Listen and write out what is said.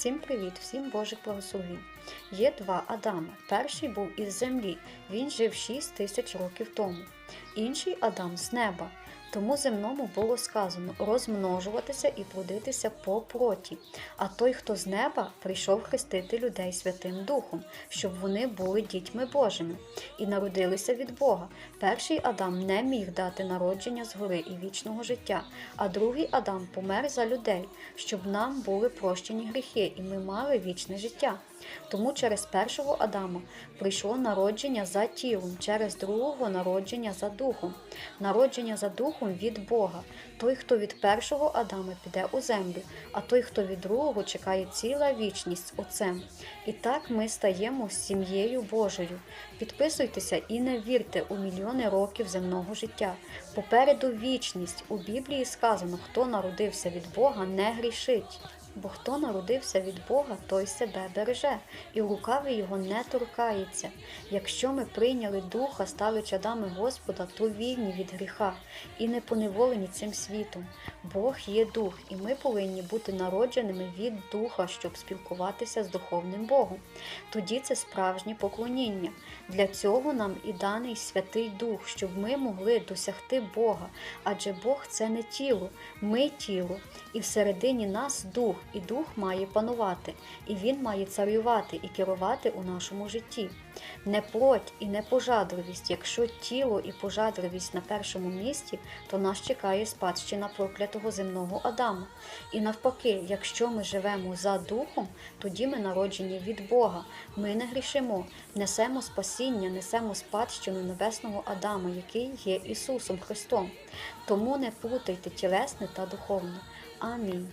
Всім привіт, всім Божих благословень. Є два Адами. Перший був із землі, він жив 6 тисяч років тому. Інший Адам з неба. Тому земному було сказано розмножуватися і плодитися по плоті. А той, хто з неба, прийшов хрестити людей Святим Духом, щоб вони були дітьми Божими і народилися від Бога. Перший Адам не міг дати народження згори і вічного життя, а другий Адам помер за людей, щоб нам були прощені гріхи, і ми мали вічне життя. Тому через першого Адама прийшло народження за тілом, через другого народження за духом. Народження за духом від Бога. Той, хто від першого Адама піде у землю, а той, хто від другого чекає ціла вічність Отцем. І так ми стаємо сім'єю Божою. Підписуйтеся і не вірте у мільйони років земного життя. Попереду вічність. У Біблії сказано, хто народився від Бога, не грішить. Бо хто народився від Бога, той себе береже, і лукавий його не торкається. Якщо ми прийняли духа, стали чадами Господа, то вільні від гріха і не поневолені цим світом. Бог є дух, і ми повинні бути народженими від духа, щоб спілкуватися з духовним Богом. Тоді це справжнє поклоніння. Для цього нам і даний Святий Дух, щоб ми могли досягти Бога. Адже Бог це не тіло, ми тіло, і всередині нас дух, і дух має панувати, і він має царювати і керувати у нашому житті. Не плоть і не пожадливість. Якщо тіло і пожадливість на першому місці, то нас чекає спадщина проклятого земного Адама. І навпаки, якщо ми живемо за духом, тоді ми народжені від Бога. Ми не грішимо, несемо спасіння, несемо спадщину небесного Адама, який є Ісусом Христом. Тому не плутайте тілесне та духовне. Амінь.